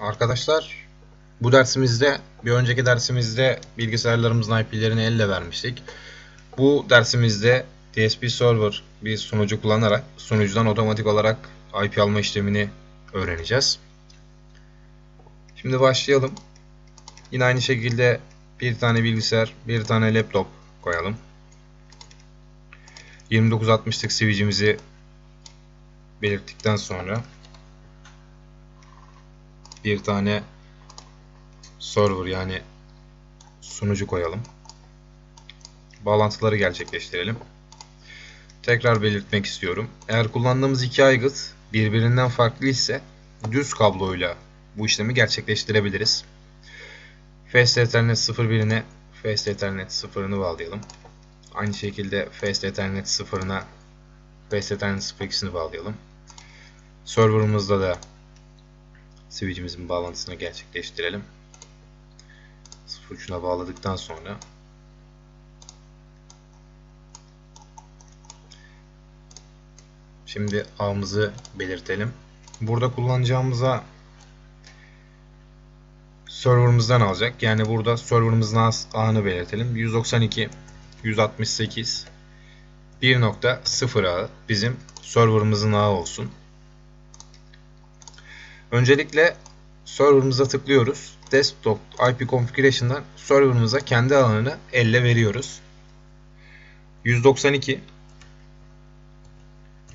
Arkadaşlar bu dersimizde bir önceki dersimizde bilgisayarlarımızın IP'lerini elle vermiştik. Bu dersimizde DSP Server bir sunucu kullanarak sunucudan otomatik olarak IP alma işlemini öğreneceğiz. Şimdi başlayalım. Yine aynı şekilde bir tane bilgisayar, bir tane laptop koyalım. 2960'lık switch'imizi belirttikten sonra bir tane server yani sunucu koyalım. Bağlantıları gerçekleştirelim. Tekrar belirtmek istiyorum. Eğer kullandığımız iki aygıt birbirinden farklı ise düz kabloyla bu işlemi gerçekleştirebiliriz. Fast Ethernet 01'ine Fast Ethernet 0'ını bağlayalım. Aynı şekilde Fast Ethernet 0'ına Fast Ethernet 02'sini bağlayalım. Server'ımızda da switch'imizin bağlantısını gerçekleştirelim. 03'üne bağladıktan sonra Şimdi ağımızı belirtelim. Burada kullanacağımıza serverımızdan alacak. Yani burada serverımızın ağını belirtelim. 192 168 1.0 ağı bizim serverımızın ağı olsun. Öncelikle serverımıza tıklıyoruz. Desktop IP Configuration'dan serverımıza kendi alanını elle veriyoruz. 192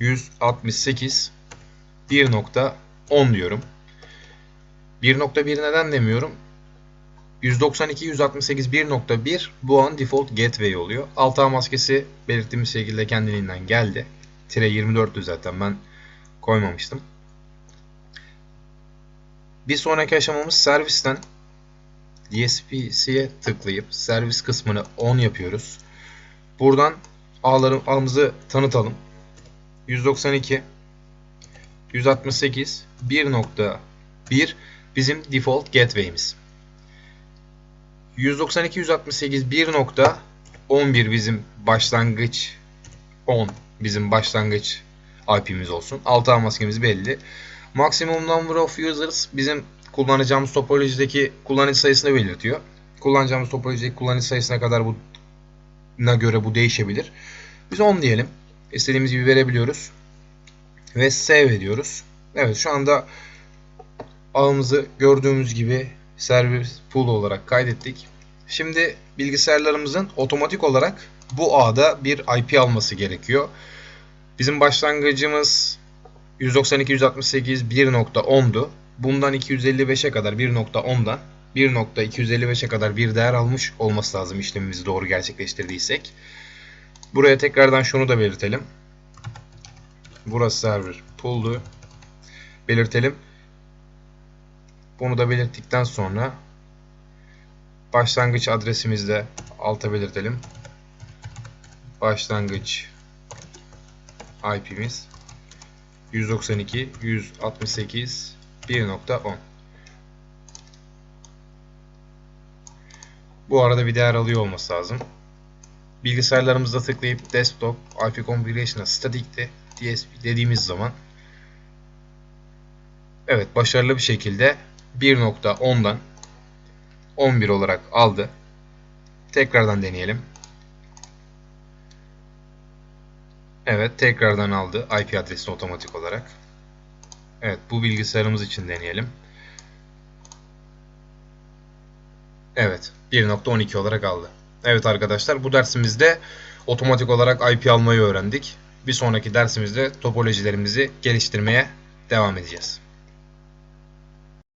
168 1.10 diyorum. 1.1 neden demiyorum? 192 168 1.1 bu an default gateway oluyor. Alt ağ maskesi belirttiğimiz şekilde kendiliğinden geldi. Tire 24'tü zaten ben koymamıştım. Bir sonraki aşamamız servisten DSP'ye tıklayıp servis kısmını on yapıyoruz. Buradan ağları, ağımızı tanıtalım. 192 168 1.1 bizim default gateway'imiz. 192 168 1.11 bizim başlangıç 10 bizim başlangıç IP'miz olsun. Alt ağ maskemiz belli. Maximum number of users bizim kullanacağımız topolojideki kullanıcı sayısını belirtiyor. Kullanacağımız topolojideki kullanıcı sayısına kadar bu na göre bu değişebilir. Biz 10 diyelim. İstediğimiz gibi verebiliyoruz. Ve save ediyoruz. Evet şu anda ağımızı gördüğümüz gibi servis pool olarak kaydettik. Şimdi bilgisayarlarımızın otomatik olarak bu ağda bir IP alması gerekiyor. Bizim başlangıcımız 192 168 1.10'du. Bundan 255'e kadar 1.10'dan 1.255'e kadar bir değer almış olması lazım işlemimizi doğru gerçekleştirdiysek. Buraya tekrardan şunu da belirtelim. Burası server pool'du. Belirtelim. Bunu da belirttikten sonra başlangıç adresimizde alta belirtelim. Başlangıç IP'miz 192 168 1.10 Bu arada bir değer alıyor olması lazım. Bilgisayarlarımızda tıklayıp desktop IP configuration'a static'te DSP dediğimiz zaman Evet başarılı bir şekilde 1.10'dan 11 olarak aldı. Tekrardan deneyelim. Evet tekrardan aldı IP adresini otomatik olarak. Evet bu bilgisayarımız için deneyelim. Evet 1.12 olarak aldı. Evet arkadaşlar bu dersimizde otomatik olarak IP almayı öğrendik. Bir sonraki dersimizde topolojilerimizi geliştirmeye devam edeceğiz.